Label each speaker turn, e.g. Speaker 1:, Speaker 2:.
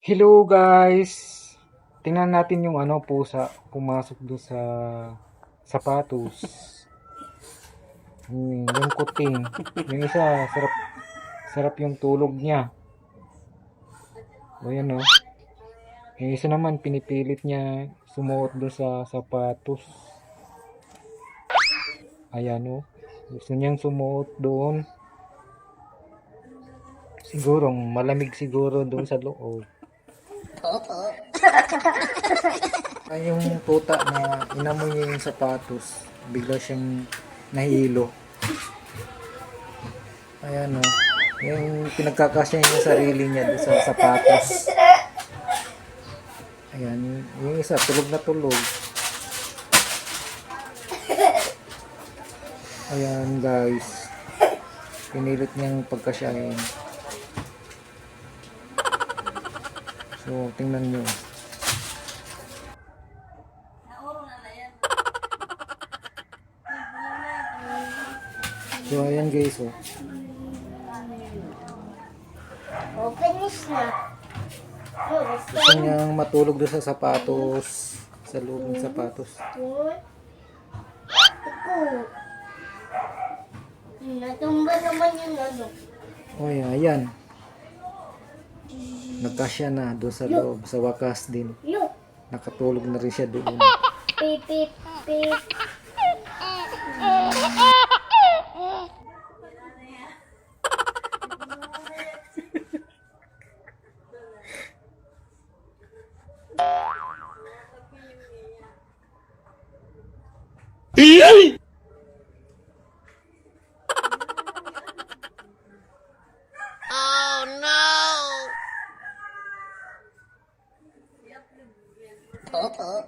Speaker 1: Hello guys! Tingnan natin yung ano pusa pumasok doon sa sapatos. Hmm, yung kuting. Yung isa, sarap sarap yung tulog niya. O yan o. Yung isa naman, pinipilit niya sumuot doon sa sapatos. Ayan o. Gusto niyang sumuot doon. Siguro, malamig siguro doon sa loob. Ay, yung tuta na inamoy niya yung sapatos, bigla siyang nahilo. Ayan o. Yung pinagkakasya niya sarili niya doon sa sapatos. Ayan, yung isa, tulog na tulog. Ayan guys. Pinilit niyang pagkasyahin. So, tingnan nyo. So, ayan guys, oh.
Speaker 2: Oh, finish na.
Speaker 1: Gusto niyang matulog doon sa sapatos. Sa loob ng sapatos.
Speaker 2: Natumba naman yung ano.
Speaker 1: Oh, ayan nagkasya na doon sa loob, sa wakas din. Nakatulog na rin siya doon.
Speaker 2: Pip, pip, pip. Iyay! Opo.